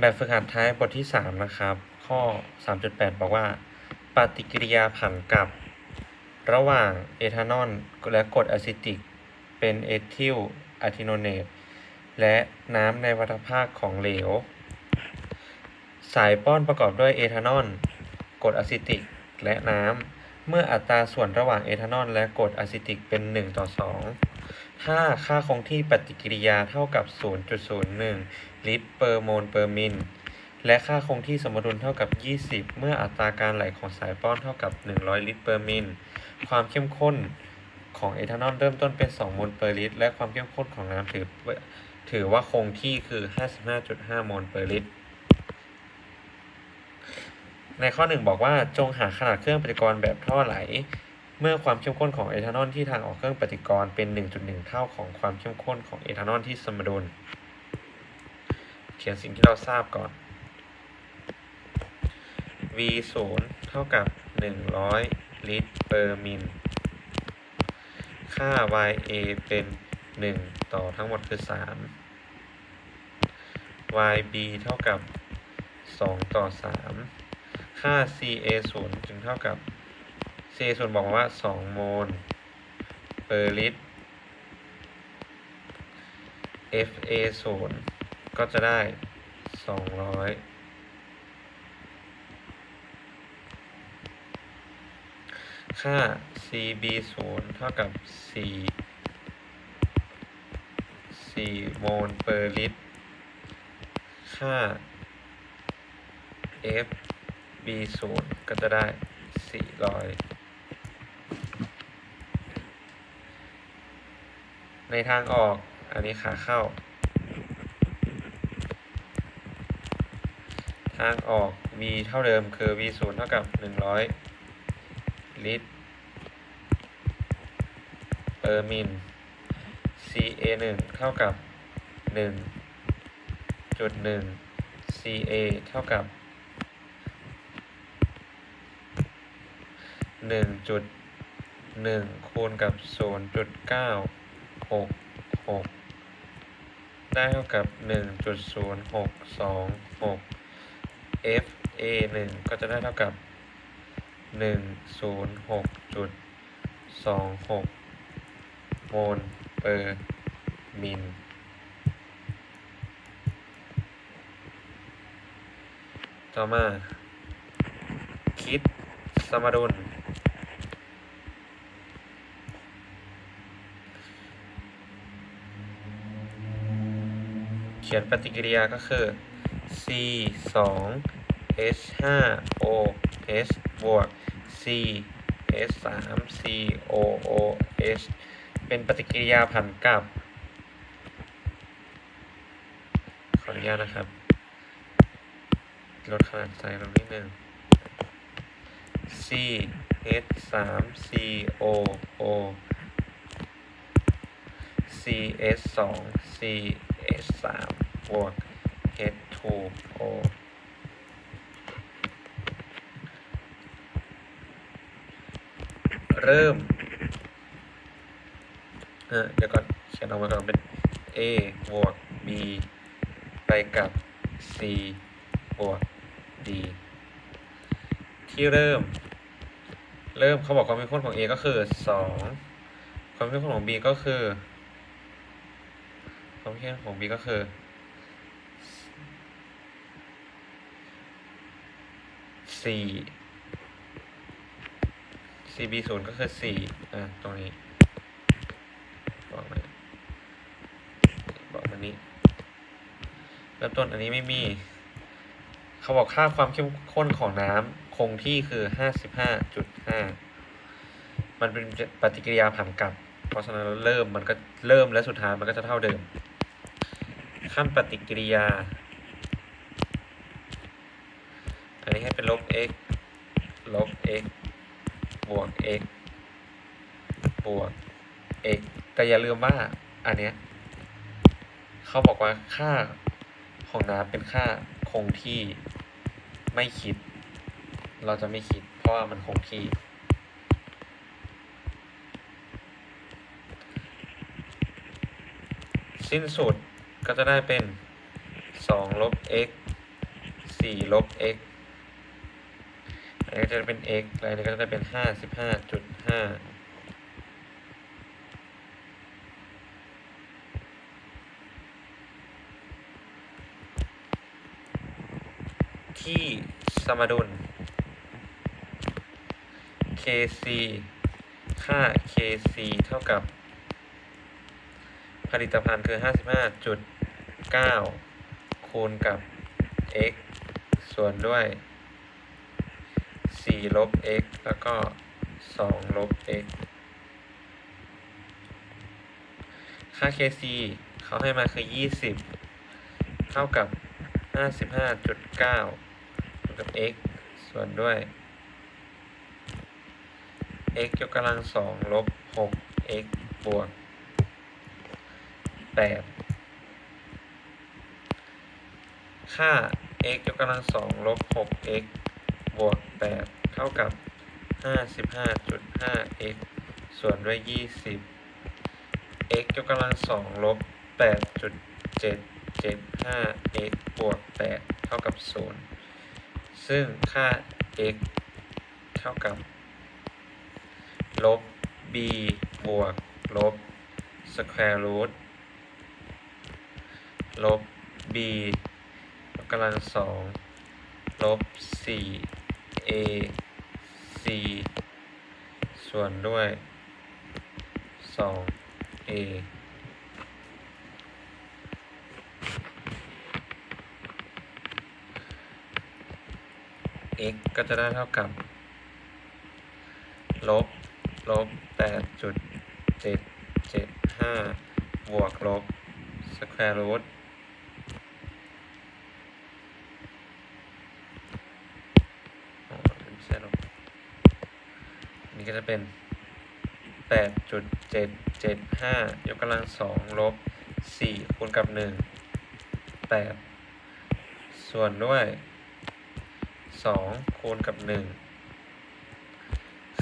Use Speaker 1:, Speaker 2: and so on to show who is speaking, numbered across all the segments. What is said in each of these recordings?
Speaker 1: แบบฝึกหัดท้ายบทที่ 3 นะครับ ข้อ 3.8 บอกว่า ปฏิกิริยาผันกลับ ระหว่างเอทานอลและกรดอะซิติก เป็นเอทิลอะทิโนเนต และน้ำในวัฏภาคของเหลว สายป้อนประกอบด้วยเอทานอลกรดอะซิติก และน้ำ เมื่ออัตราส่วนระหว่างเอทานอลและกรดอะซิติกเป็น 1 ต่อ 2 ถ้าค่าคงที่ปฏิกิริยาเท่ากับ 0.01 ลิตรเปอร์โมลเปอร์มิลและค่าคงที่สมดุลเท่ากับ 20 เมื่ออัตราการไหลของสายป้อนเท่ากับ 100 ลิตรเปอร์มิลความเข้มข้นของเอทานอลเริ่มต้นเป็น 2 โมลเปอร์ลิตร และความเข้มข้นของน้ำถือถือว่าคงที่คือ 55.5 โมลเปอร์ลิตร ในข้อหนึ่งบอกว่าจงหาขนาดเครื่องปฏิกรณ์แบบท่อไหล เมื่อความเข้มข้นของเอทานอลที่ทางออกเครื่องปฏิกรณ์เป็น 1.1 เท่าของความเข้มข้นของเอทานอลที่สมดุล เขียนสิ่งที่เราทราบก่อน v 0เท่ากับ 100 ลิตรเปอร์มิลค่า ya เป็น 1 ต่อทั้งหมดคือ 3 yb เท่ากับ 2 ต่อ 3 ค่า ca 0จึงเท่ากับ ca 0บอกว่า 2 โมลเปอร์ลิตร fa 0 ก็จะได้200ค่า cb 0เท่ากับ4 4โมลเปอร์ลิตร ค่า fb 0ก็จะได้400ในทางออก อันนี้ขาเข้า ทางออก v เท่าเดิมคือ v 0เท่ากับ 100 ลิตร เปอร์มิล ca 1เท่ากับ 1.1 ca เท่ากับ 1.1 คูณกับ 0.966 ได้เท่ากับ 1.0626 fa 1ก็จะได้เท่ากับ 106.26 โมลเปอร์มิลต่อมา คิดสมดุล เขียนปฏิกิริยาก็คือ c 2 h 5 o h บวก c h 3 c o o h เป็นปฏิกิริยาผันกลับ ขออนุญาตนะครับ ลดขนาดไซส์ลงนิดหนึ่ง c h 3 c o o c h 2 c h 3บวก h 2 o เริ่มเออเดี๋ยวก่อนเขียนออกมาก่อนเป็น a บวก b ไปกับ c บวก d ที่เริ่ม เริ่มเขาบอกความเข้มข้นของ a ก็คือ 2 ความเข้มข้นของ b ก็คือ ความเข้มข้นของ b ก็คือ 4 cb 0ก็คือ4อะตรงนี้ บอกมาบอกมานี้เริ่มต้นอันนี้ไม่มี เขาบอกค่าความเข้มข้นของน้ำคงที่คือ55.5มันเป็นปฏิกิริยาผันกลับ เพราะฉะนั้นเริ่มมันก็เริ่มและสุดท้ายมันก็จะเท่าเดิม ขั้นปฏิกิริยา อันนี้ให้เป็น ลบ x ลบ x บวก x บวก x แต่อย่าลืมว่าอันเนี้ยเขาบอกว่าค่าของน้ำเป็นค่าคงที่ไม่คิด เราจะไม่คิด เพราะว่ามันคงที่ สิ้นสุดก็จะได้เป็น 2 ลบ x สี่ลบ x อันนี้ ก็จะเป็น x แล้วอันนี้ก็จะเป็นห้าสิบห้าจุดห้าที่สมดุล kc ค่า kc เท่ากับ ผลิตภัณฑ์คือ 55.9 คูณกับ x ส่วนด้วย 4ลบ x แล้วก็2ลบ x ค่า kc เขาให้มาคือ 20 เท่ากับ 55.9คูณกับ x ส่วนด้วย x ยกกำลังสองลบ 6x บวก 8 ค่า x ยกกำลังสองลบ 6x บวก8เท่ากับ 55.5x ส่วนด้วย 20 x ยกกำลังสองลบ 8.775x บวก 8 เท่ากับ 0 ซึ่งค่า x เท่ากับ ลบ b บวก ลบ square root ลบ b ยกกำลังสองลบ 4 a c ส่วนด้วย 2 a x ก็จะได้เท่ากับ ลบ ลบแปดจุดเจ็ดเจ็ดห้าบวกลบสแควร์รูทอ๋อไม่ใช่ลบ นี่ก็จะเป็นแปดจุดเจ็ดเจ็ดห้ายกกำลังสองลบสี่คูณกับหนึ่งแปดส่วนด้วยสองคูณกับหนึ่ง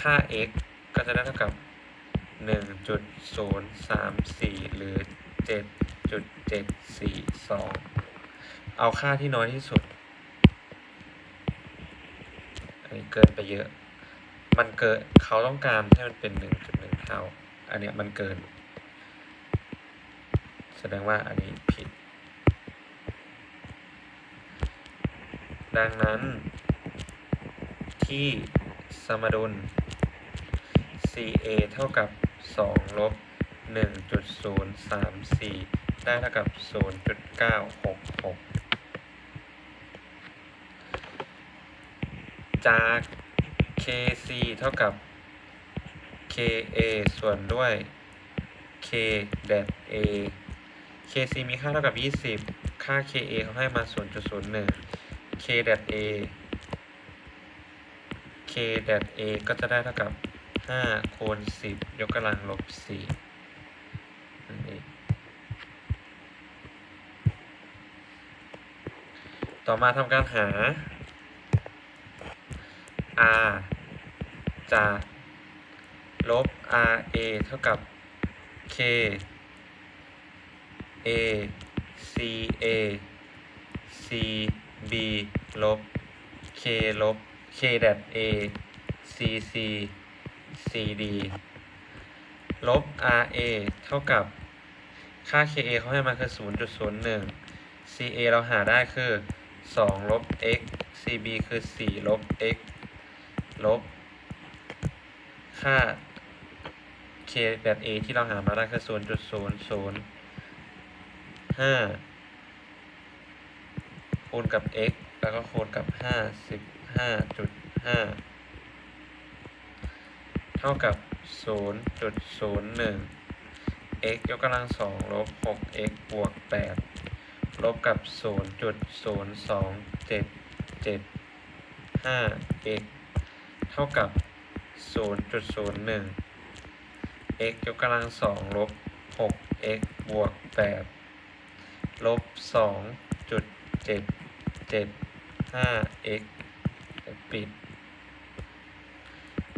Speaker 1: ค่า x ก็จะได้เท่ากับ 1.034 หรือ 7.742 เอาค่าที่น้อยที่สุด อันนี้เกินไปเยอะ มันเกินเขาต้องการให้มันเป็น1.1เท่า อันเนี้ยมันเกิน แสดงว่าอันนี้ผิด ดังนั้น ที่สมดุล CA เท่ากับ2ลบ1.034 ได้เท่ากับ 0.966 จาก KC เท่ากับ KA ส่วนด้วย K แดด A KC มีค่าเท่ากับ 20 ค่า KA เขาให้มา 0.01 K แดด A K แดด A ก็จะได้เท่ากับ 5 คูณ 10 ยกกำลังลบ 4 นั่นเอง ต่อมาทำการหา R จากลบ RA เท่ากับ K A CA CB ลบ K ลบ K แดด A CC CD ลบ RA เท่ากับ ค่า KA เขาให้มาคือ 0.01 CA เราหาได้คือ 2 ลบ x CB คือ 4 ลบ x ลบ ค่า K แบบ A ที่เราหามาได้คือ 0.005 คูณกับ x แล้วก็คูณกับ 55.5 เท่ากับ 0.01 x ยกกำลังสองลบ 6x บวก 8 ลบกับ 0.02775 x เท่ากับ 0.01 x ยกกำลังสองลบ 6x บวก 8 ลบ 2.775 x ปิด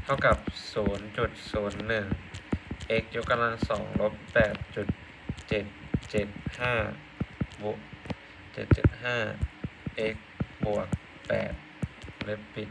Speaker 1: เท่ากับ 0.01 x ยกกำลังสองลบ 8.775บวก775 x บวกแปดเล็บปิด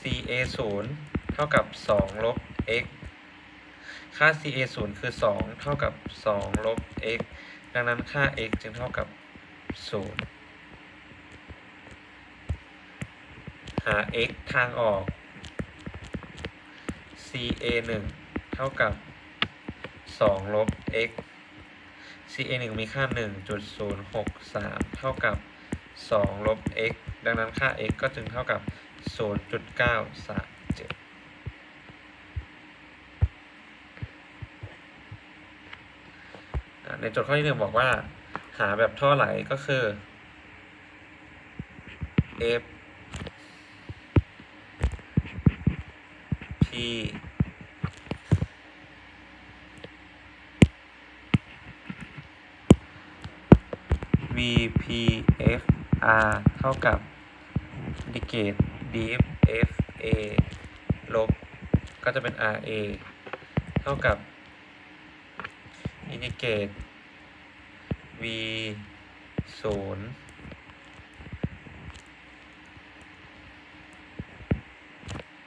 Speaker 1: ca 0เท่ากับ 2 ลบ x ค่า ca 0คือ 2 เท่ากับ 2 ลบ x ดังนั้นค่า x จึงเท่ากับ 0 หา x ทางออก ca 1เท่ากับ 2 ลบ x ca 1มีค่า 1.063 เท่ากับ 2 ลบ x ดังนั้นค่า x ก็จึงเท่ากับ 0.937อะในโจทย์ข้อที่หนึ่งบอกว่า หาแบบท่อไหลก็คือ f p v p f r เท่ากับอิเกต df f a ลบ ก็จะเป็น r a เท่ากับอินทิเกรต v ศูนย์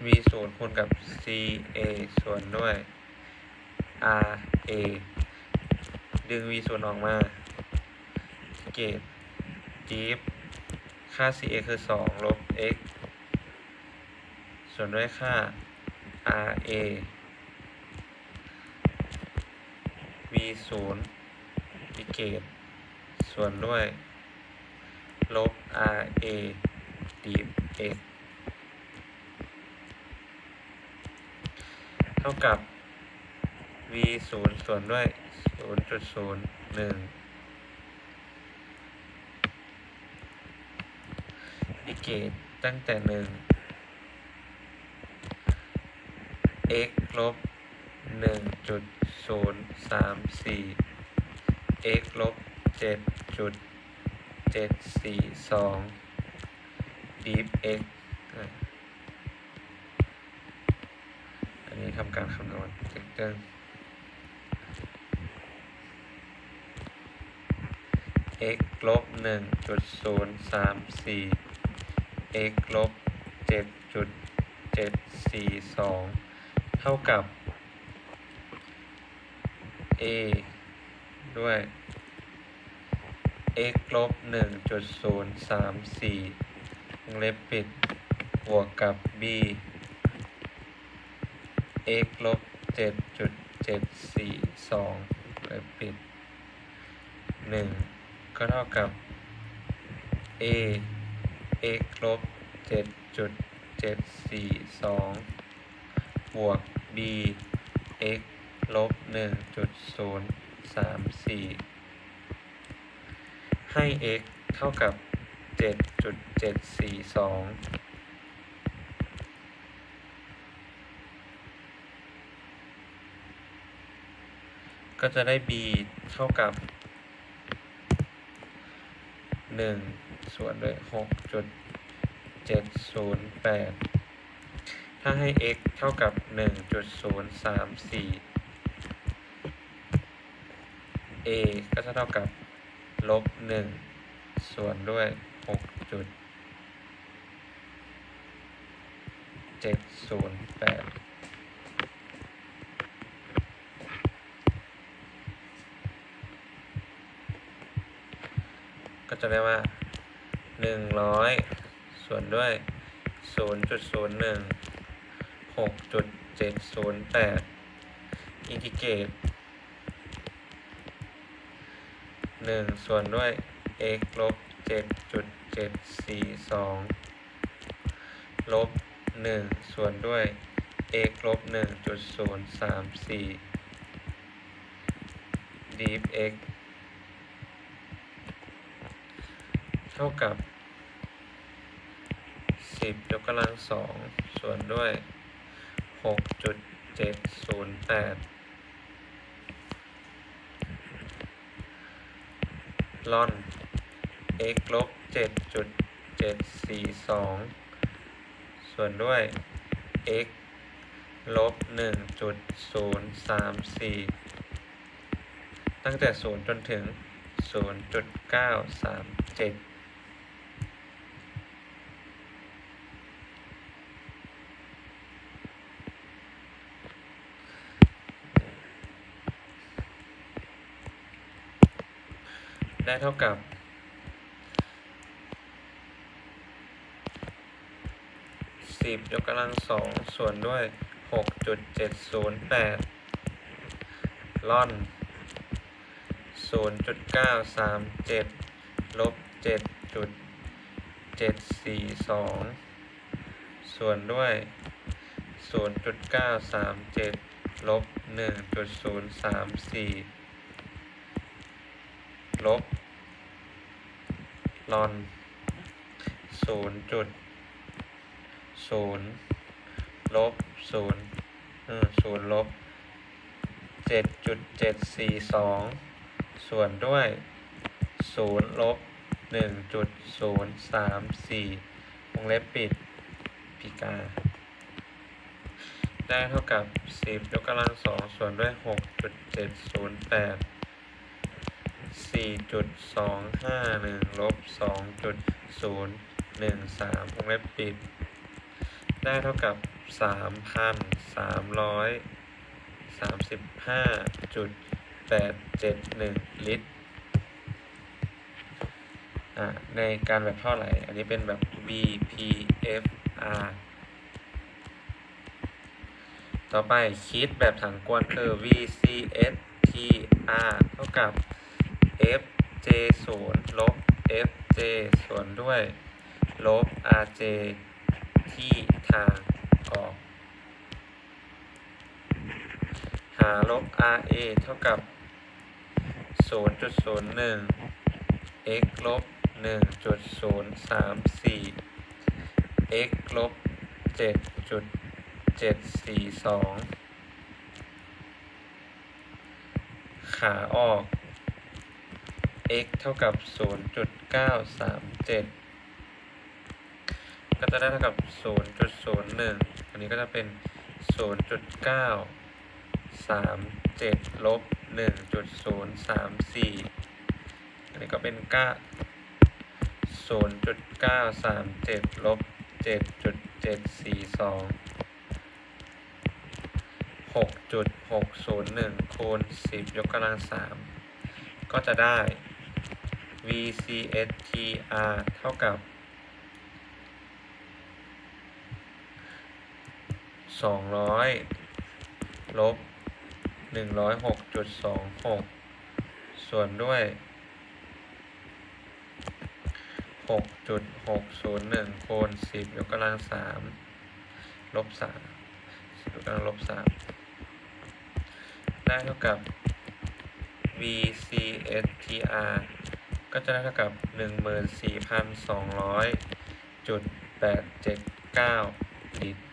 Speaker 1: v ศูนย์คูณกับ c a ส่วนด้วย r a ดึง v ศูนย์ออกมา เกรต df ค่า ca คือ 2 ลบ ส่วนด้วยค่า ra v 0อิเกตส่วนด้วย ลบ ra d x เท่ากับ v 0ส่วนด้วย0.01อิเกตตั้งแต่หนึ่ง x ลบหนึ่งจุดศูนย์สามสี่ x ลบเจ็ดจุดเจ็ดสี่สอง deep x อันนี้ทำการคำนวณเต็มเต็ม x ลบหนึ่งจุดศูนย์สามสี่ x ลบเจ็ดจุดเจ็ดสี่สอง เท่ากับ a ด้วย x ลบหนึ่งจุดศูนย์สามสี่เล็บปิดบวกกับ b x ลบเจ็ดจุดเจ็ดสี่สองเล็บปิดหนึ่งก็เท่ากับ a x ลบเจ็ดจุดเจ็ดสี่สอง บวก b x ลบหนึ่งจุดศูนย์สามสี่ให้ x เท่ากับเจ็ดจุดเจ็ดสี่สองก็จะได้ b เท่ากับหนึ่งส่วนด้วยหกจุดเจ็ดศูนย์แปดถ้าให้ x เท่ากับ หนึ่งจุดศูนย์สามสี่ a ก็จะเท่ากับลบหนึ่งส่วนด้วยหกจุดเจ็ดศูนย์แปดก็จะได้ว่าหนึ่งร้อยส่วนด้วยศูนย์จุดศูนย์หนึ่งหกจุด เจ็ดศูนย์แปดอินทิเกรตหนึ่งส่วนด้วย x ลบเจ็ดจุดเจ็ดสี่สองลบหนึ่งส่วนด้วย x ลบหนึ่งจุดศูนย์สามสี่ดีฟ x เท่ากับสิบยกกำลังสองส่วนด้วย หกจุดเจ็ดศูนย์แปดลอน x ลบเจ็ดจุดเจ็ดสี่สองส่วนด้วย x ลบหนึ่งจุดศูนย์สามสี่ตั้งแต่ศูนย์จนถึงศูนย์จุดเก้าสามเจ็ด ได้เท่ากับสิบยกกำลังสองส่วนด้วยหกจุดเจ็ดศูนย์แปดล่อนศูนย์จุดเก้าสามเจ็ดลบเจ็ดจุดเจ็ดสี่สองส่วนด้วยศูนย์จุดเก้าสามเจ็ดลบหนึ่งจุดศูนย์สามสี่ลบ ลอนศูนย์จุดศูนย์ลบศูนย์ศูนย์ลบเจ็ดจุดเจ็ดสี่สองส่วนด้วยศูนย์ลบหนึ่งจุดศูนย์สามสี่วงเล็บปิดพิกา ได้เท่ากับสิบยกกำลังสองส่วนด้วยหกจุดเจ็ดศูนย์แปด สี่จุดสองห้าหนึ่งลบสองจุดศูนย์หนึ่งสามวงเล็บปิด ได้เท่ากับสามพันสามร้อยสามสิบห้าจุดแปดเจ็ดหนึ่งลิตรอ่าในการแบบเท่าไหร่ อันนี้เป็นแบบ BPFR ต่อไปคิดแบบถังกวนคือ VCSTR เท่ากับ FJ 0ลบ FJ ส่วนด้วย ลบ RJ ที่ทางออก หาลบ RA เท่ากับ 0.01 x ลบ 1.034 x ลบ 7.742 ขาออก x เท่ากับ 0.937 ก็จะได้เท่ากับ 0.01 อันนี้ก็จะเป็น 0.937 ลบ 1.034 อันนี้ก็เป็นก้า0.937 ลบ 7.742 6.601 คูณ 10 ยกกำลัง 3 ก็จะได้ VCSTR เท่ากับสองร้อยลบหนึ่งร้อยหกจุดสองหกส่วนด้วยหกจุดหกศูนย์หนึ่งคูณสิบยกกำลังสามลบสามสิบยกกำลังลบสามได้เท่ากับ VCSTR ก็จะได้เท่ากับหนึ่งหมื่นสี่พันสองร้อยจุดแปดเจ็ดเก้าลิตร